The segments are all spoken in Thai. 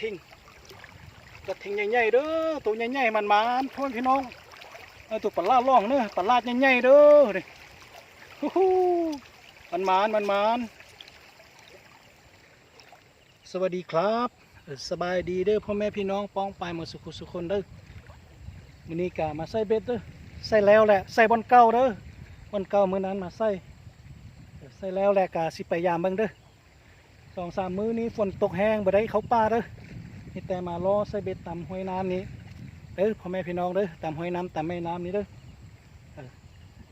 ทิงกระทิงใหญ่ๆเด้อตัวใหญ่ๆมันมันพ่อพี่น้องเอาตัวปลาลาดล่องเด้อปลาลาดใหญ่ๆเด้อนี่ฮู้ฮู้มันมันมันมันสวัสดีครับ สบายดีเด้อพ่อแม่พี่น้องป้องไปหมดสุขสุขคนเด้อมื้อนี้กะมาใส่เบ็ดเด้อใส่แล้วแหละใส่บนเก่าเด้อบนเก่ามื้อนั้นมาใส่ใส่แล้วแหละกะสิไปยามเบิ่งเด้อสองสามมื้อนี้ฝนตกแห้งบ่ได้เขาป่าเด้อ มีแต่มารอใส่เบ็ดตามห้วยน้ำนี้เด้อพ่อแม่พี่น้องเด้อตามห้วยน้ำตามแม่น้ำนี้เด้ออ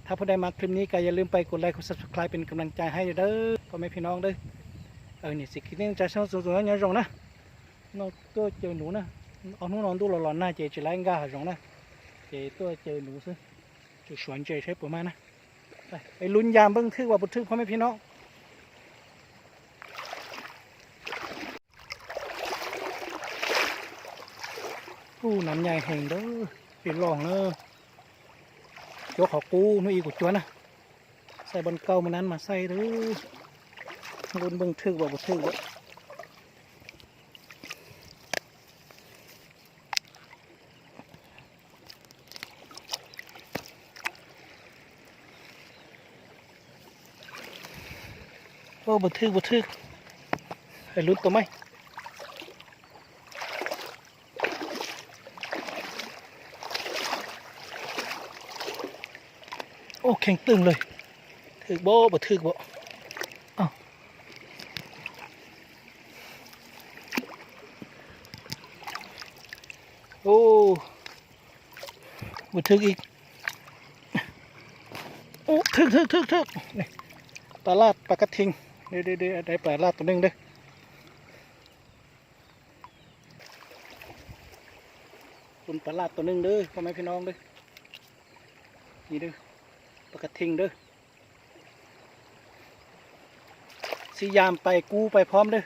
ถ้าผู้ใดมาคลิปนี้ก็อย่าลืมไปกดไลค์กด subscribe เป็นกำลังใจให้เด้อพ่อแม่พี่น้องเด้อเออนี่สิคิดเรื่องใจช่างสูงๆนะรองนะ nó tôi chờ nụ nè ông nó nón tu lò lò na chị chỉ lấy gà rong nè chị tôi chờ nụ xứ chị xoắn chị thấy bữa mai nè ไปลุ้นยามเบิ่งทึกว่าบ่ทึกพ่อแม่พี่น้อง กูน้ำใหญ่แห่งเด้อปิดหลองเนอะยกขากูนู่นอีกกูจวนนะใส่บนเก่ามันนั้นมาใส่เด้อรุนเบิ่งทึกบ่บ่ทึกบ่โอ้บ่ทึกบ่ทึกให้ลุ้นตัวไหม แข็งตึงเลย ถือโบบ่ถือโบอ้าวโอ้บ่ถืออีก โอ้ถึกถึกถึกถึกนี่ปลาลาดปลากระทิง เดี๋ยวเดี๋ยวเดี๋ยวได้ปลาลาดตัวหนึงเด้อคุณปลาลาดตัวหนึงเด้อพ่อแม่พี่น้องเด้อนี่เด้อ ปกติงเด้อสียามไปกูไปพร้อมเด้อ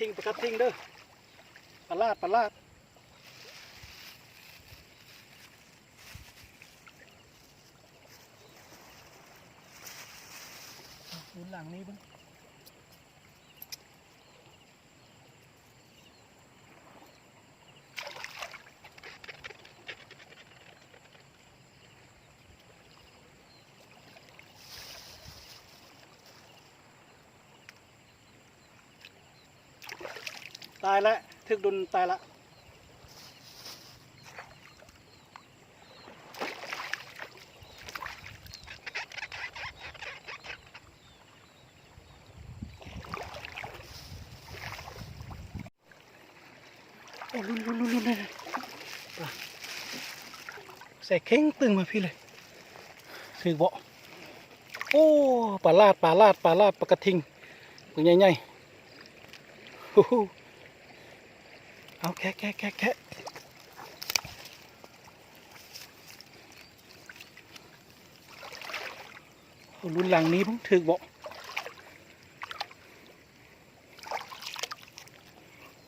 ปกติงปกติงเด้อปลาลาดปลาลาดหมุนหลังนี้เบ้าง ตายแล้วทึกดุนตายละโอ้ลุนลุนลุนลุนเลยใส่เข่งตึงมาพี่เลยถือบาโอ้ปลาลาดปลาลาดปลาลาดปลากระทิงตัวใหญ่ๆฮู้ฮู้ เอาแคะแคะแคะแคะโอ้รุ่นหลังนี้เพิ่งถึกบ่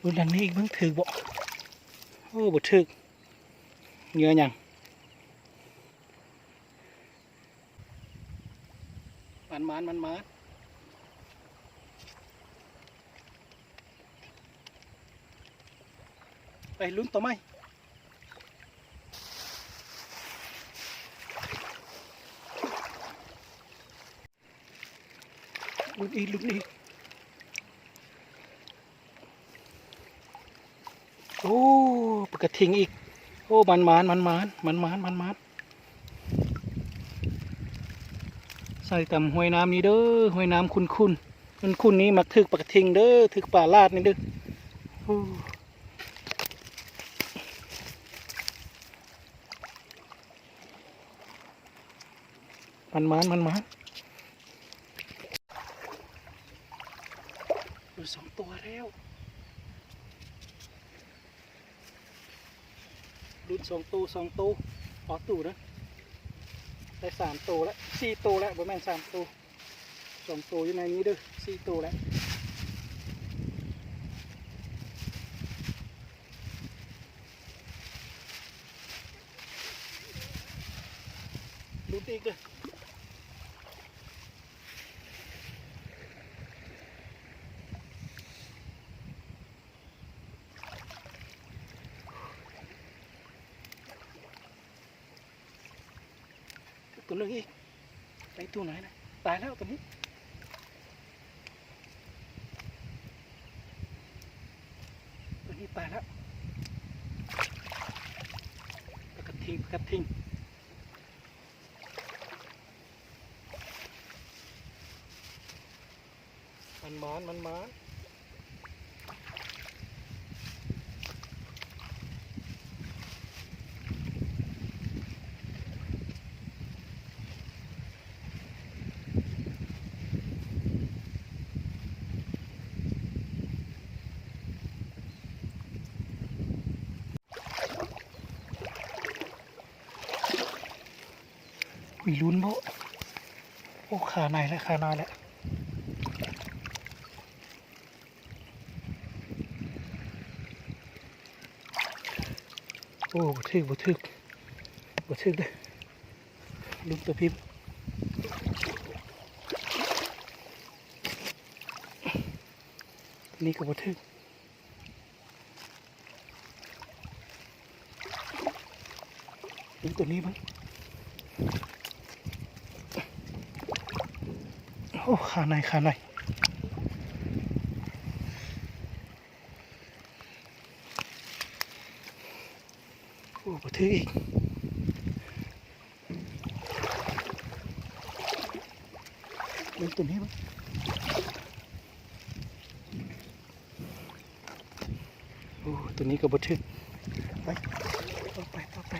รุ่นหลังนี้อีกเพิ่งถึกบ่โอ้บ่ถึกเหงื่อหยังมันมันมันมัน ไป ลุ้นต่อไหมลุ้นอีกลุ้นอีกโอ้ปกระทิงอีก โอ้มันมานมันมานมันมานมันมานใส่ตำห้วยน้ำนี้เด้อห้วยน้ำคุณคุณมันคุณนี้มักถึกปกระทิงเด้อถึกป่าลาดนี่เด้อ มันมานมันมานดูสองตัวแล้วรุ่นสองตัวสองตัวออตัวนะได้สามตัวแล้วสี่ตัวแล้วประมาณสามตัวสองตัวอยู่ในนี้ด้อสี่ตัวแล้วลุ้นอีกเด้อ นึงอีกไอตัวไหนนะตายแล้วตัวนี้ตัวนี้ตายแล้วปกระทิงปกระทิงมันมานมันมาน มีลุ้นโบโอ้ขาในแล้วขาในแล้วโอ้บ่ถึกบ่ถึกบ่ถึกเด้อลุ้นตัวพิมนี่ก็บ่ถึกลุ้นตัวนี้บ้าง โอ้ขาในขาในโอ้ปะทึกอีกเล่นตัวนี้มั้งโอ้ตัวนี้ก็บะทึกไปต่อไปต่อไป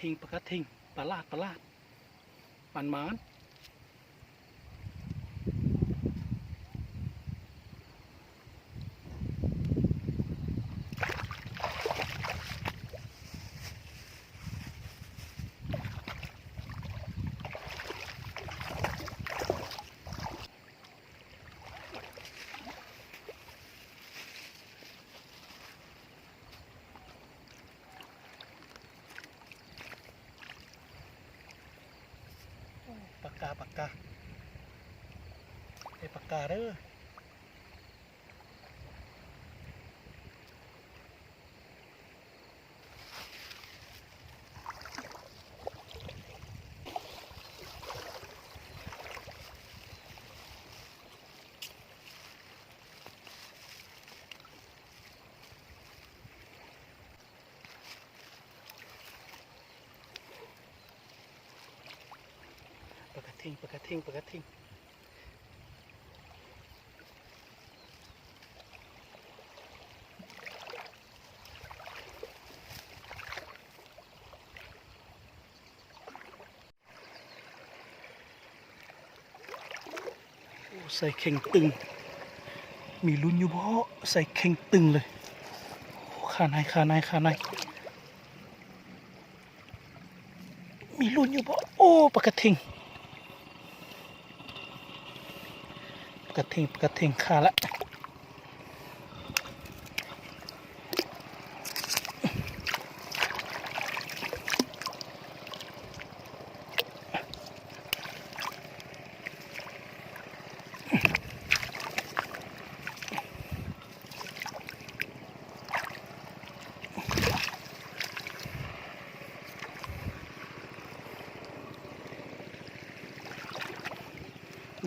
ทิงปกติงประลาดประลาดมันมัน ปากกาปากกาไอ้ปากกาเด้อิงปลากระทิงปลากระทิงใส่เข่งตึง มีลุ้นอยู่เพราะใส่เข่งตึงเลยขาในขาในขาในมีลุ้นอยู่เพราะโอ้ปลากระทิง กระทิงกระทิงขาละ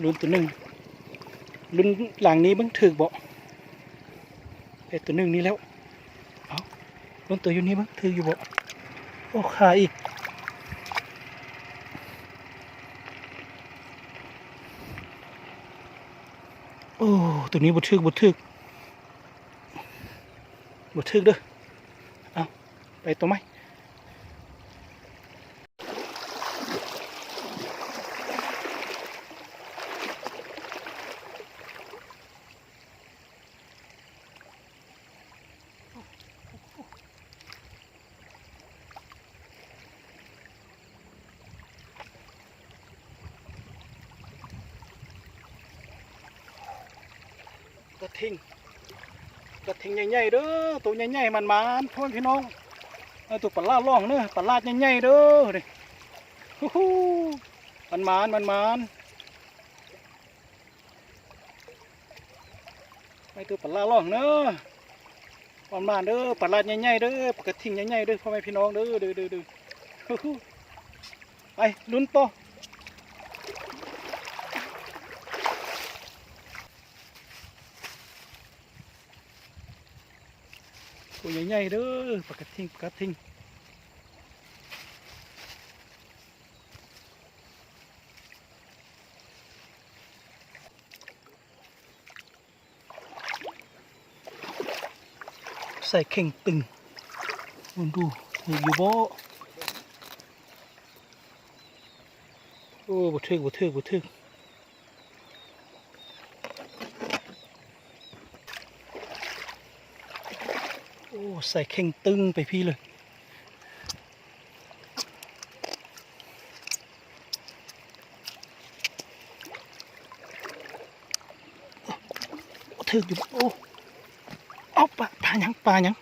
ลุ้นตัวหนึ่ง ลุ้นหลังนี้เบังถึกบ่ไอตัวหนึ่งนี้แล้วเอาลุ้นตัวอยู่นี้เบังถึกอยู่บ่โอ้ขาอีกโอ้ตัวนี้บ่ทึกบ่ทึกบ่ทึกเด้อเอาไปตัวไหม ทิงใหญ่ๆเด้อตัวใหญ่ๆมันมันพ่อพี่น้องเอาตัวปลาล่าดล่องเด้อปลาลาดใหญ่ๆเด้อนี่ฮู้ฮู้มันมันมันมันไอ้ตัวปลาล่าดล่องเด้อมันมันเด้อปลาลาดใหญ่ๆเด้อปลากระทิงใหญ่ๆเด้อพ่อแม่พี่น้องเด้อเด้อเด้อเด้อฮู้ฮู้ไปลุ้นต่อ ใหญ่ๆเด้อปลากระทิงปลากระทิงใส่เข่งตึงดูดูถูกอยู่บ่โอ้บ่ถึกบ่ถึกบ่ถึก โอ้ ใส่เข่งตึงไปพี่เลย ถึกอยู่โอ้เอาปลาปลาหยังปลาหยัง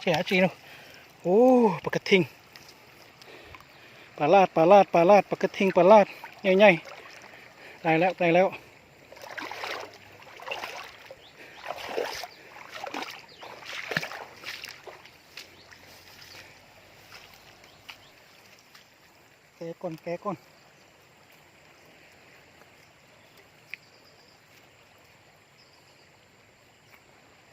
เสียจีเนาะโอ้ปลากระทิงปลาลาดปลาลาดปลาลาดปลากระทิงปลาลาดใหญ่ๆตายแล้วตายแล้ว แกะก่อนแกะก่อ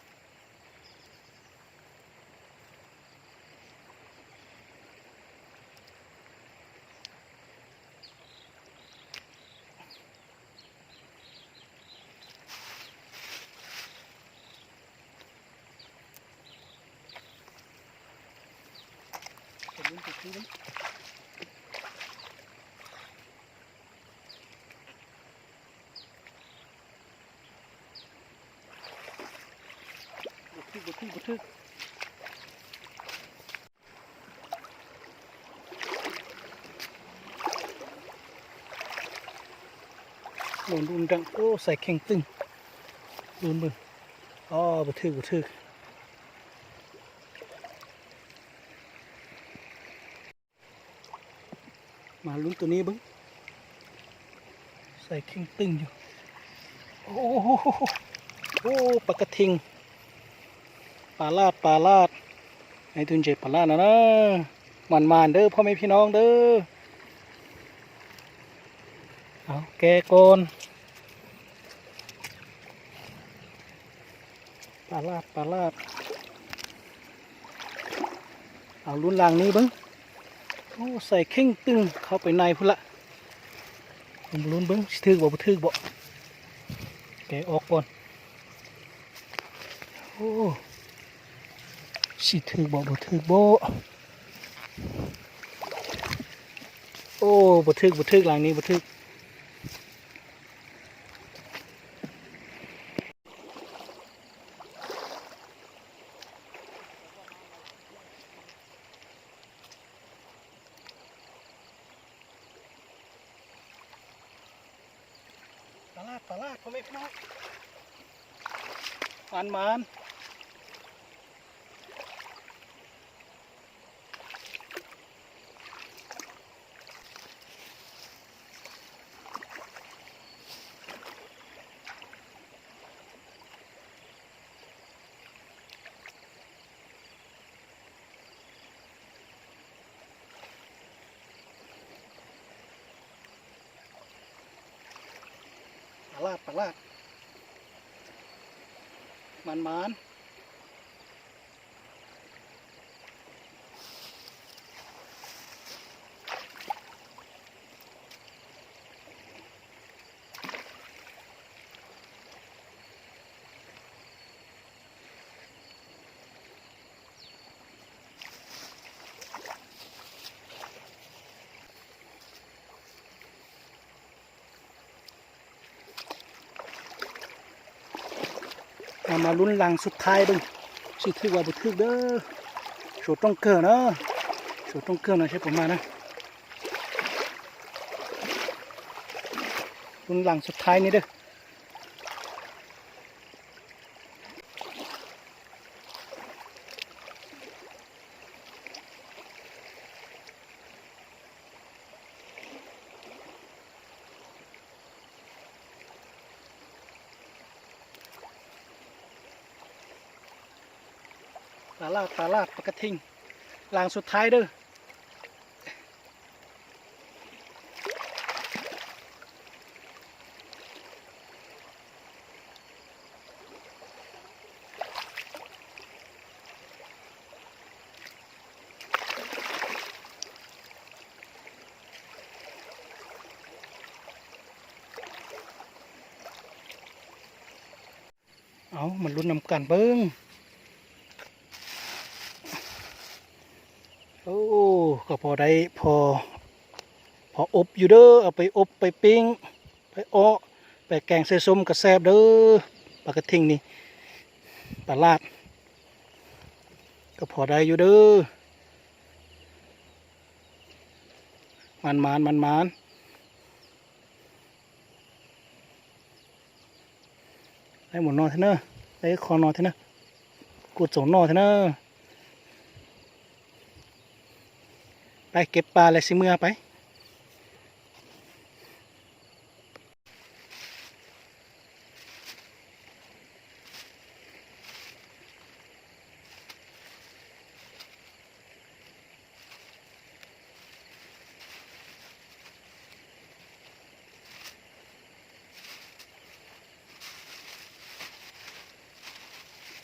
นเดี๋ยวลุ้นไปทีนึง บุทึกบุทึกหมุนรุนดังโอ้ใส่แข่งตึงรุนมึงอ๋อบุทึกบุทึกมาลุ้นตัวนี้บึ้งใส่แข่งตึงอยู่ โอ้โหโอ้ปลากระทิง ปลาลาดปลาลาดให้ทุนเจ็บปลาลาดนะนะมันมานๆเด้อพ่อแม่พี่น้องเด้อเอาแกะก่อนปลาลาดปลาลาดเอาลุ้นลางนี้บิ้งโอ้ใส่เข่งตึงเข้าไปในพุ่นละผมลุ้นบิ้งสิถึกบ่บ่ถึกบ่แกออกก่อนโอ้ ชิถือบ่บ่ถือบ่โอ้บ่ถือบ่ถือหลังนี้บ่ถือปลาลาดปลาลาดก็ไม่พลาดมันมัน ปลาดปลาลาดมันมัน เอามาลุ้นลังสุดท้ายบึงสิทึกว่าบุทึกเด้อโฉดต้องเกินเนาะโฉดต้องเกินนะใช่ผมมานะลุ้นลังสุดท้ายนี่เด้อ ปลาลาดปลาปกระทิงลางสุดท้ายเด้อเอามันรุ่นนำกันเบิ้ง โอ้ก็พ อได้พอ พออบอยู่เด้อเอาไปอบไปปิ้ง ไปอ้อไปแกงใส่ส้มกระแซบเด้อปลากระทิงนี่ปลาลาด ก็พอได้อยู่เด้อมันมันมันมันได้หมดนอนเถอะเนอะได้คอนอนเถอะเนอะกูดสองนอนเถอะเนอะ ไปเก็บปลาอะไรสิเมื่อไป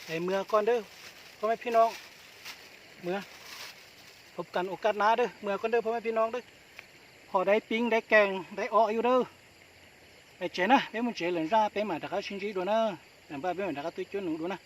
ไปเมื่อก่อนเด้อพ่อแม่พี่น้อง เมื่อ บกันโอกาสหน้าเด้อเมื่อก่อนเด้อพ่อแม่พี่น้องเด้อพอได้ปิ้งได้แกงได้อ้ออยู่เด้อไปเจนะเดี๋ยวมึงเจเหลืองราไปมาตะเขาชิงจีดูนะแต่บ้าไปมาตะเขาตุ้ยจุนหนูดูนะ